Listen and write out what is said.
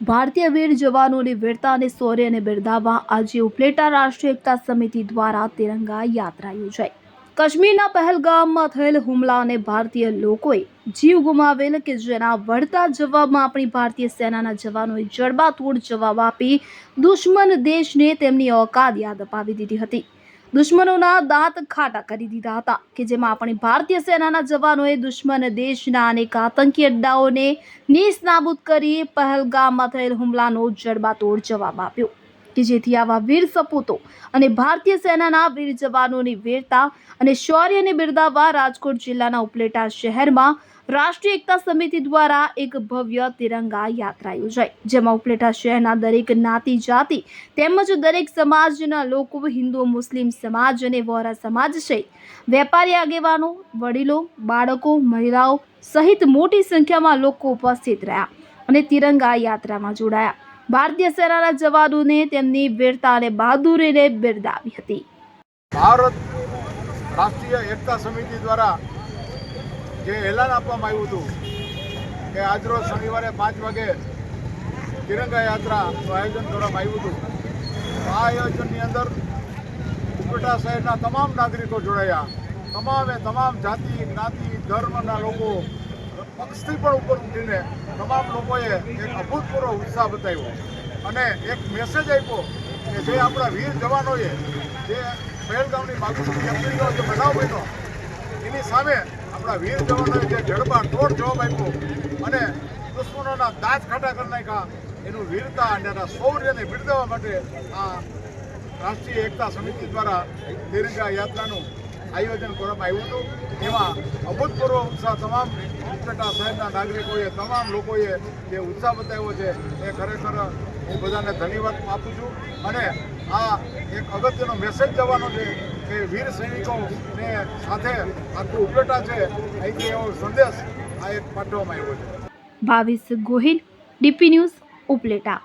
ભારતીય વીર જવાનોની વીરતા અને શૌર્યને બિરદાવવા આજે ઉપલેટા રાષ્ટ્રીય એકતા સમિતિ દ્વારા તિરંગા યાત્રા યોજાઈ. કાશ્મીરના પહેલગામમાં થયેલ હુમલા અને ભારતીય લોકોએ જીવ ગુમાવેલ કે જેના વળતા જવાબમાં આપણી ભારતીય સેનાના જવાનોએ જડબાતોડ જવાબ આપી દુશ્મન દેશને તેમની ઓકાદ યાદ અપાવી દીધી હતી. દુશ્મનોના દાંત ખાટા કરી દીધા હતા કે જેમાં આપણી ભારતીય સેનાના જવાનોએ દુશ્મન દેશના અનેક આતંકી અડ્ડાઓને નીસ નાબૂદ કરી પહેલગામમાં થયેલ હુમલાનો જડબાતોડ જવાબ આપ્યો. કે જેથી આવા વીર સપૂતો અને ભારતીય સેનાના વીર જવાનોની વીરતા અને શૌર્યને બિરદાવવા રાજકોટ જિલ્લાના ઉપલેટા શહેરમાં રાષ્ટ્રીય એકતા સમિતિ દ્વારા એક ભવ્ય તિરંગા યાત્રા યોજાઈ, જેમાં ઉપલેટા શહેરના દરેક જ્ઞાતિ જાતિ તેમજ દરેક સમાજના લોકો, હિન્દુ, મુસ્લિમ સમાજ અને વોરા સમાજ સહિત વેપારી આગેવાનો, વડીલો, બાળકો, મહિલાઓ સહિત મોટી સંખ્યામાં લોકો ઉપસ્થિત રહ્યા અને તિરંગા યાત્રામાં જોડાયા. ભારતીય સેનાના જવાનોને તેમની વીરતા અને બહાદુરીને બિરદાવી હતી. ભારત રાષ્ટ્રીય એકતા સમિતિ દ્વારા જે એલાન આપવામાં આવ્યું હતું કે આજરોજ શનિવારે પાંચ વાગે તિરંગા યાત્રાનું આયોજન કરવામાં આવ્યું હતું. આ આયોજનની અંદર ઉપલેટા શહેરના તમામ નાગરિકો જોડાયા. તમામે તમામ જાતિ, જ્ઞાતિ, ધર્મના લોકો પક્ષથી પણ ઉપર ઉઠીને તમામ લોકોએ એક અભૂતપૂર્વ ઉત્સાહ બતાવ્યો. અને એક મેસેજ આપ્યો કે જે આપણા વીર જવાનોએ જે પહેલગામની બાગુસી એપ્રિલનો જે બનાવ બન્યો, એની સામે આપણા વીર જવાનોએ જે જડબા તોડ જવાબ આપ્યો અને દુશ્મનોના દાંત ખાટા કરી નાખ્યા, એનું વીરતા અને એના શૌર્યને બિરદાવવા માટે આ રાષ્ટ્રીય એકતા સમિતિ દ્વારા દીર્ઘા યાત્રાનું આયોજન કરવામાં આવ્યું હતું. એમાં અભૂતપૂર્વ ઉત્સાહ તમામ ઉપલેટા શહેરના નાગરિકોએ, તમામ લોકોએ જે ઉત્સાહ બતાવ્યો છે એ ખરેખર હું બધાને ધન્યવાદ આપું છું. અને આ એક અગત્યનો મેસેજ જવાનો છે કે વીર સૈનિકોને સાથે આખું ઉપલેટા છે. અહીંથી એવો સંદેશ આ એક પાઠવવામાં આવ્યો છે. Bhavish Gohil, DP news Upleta.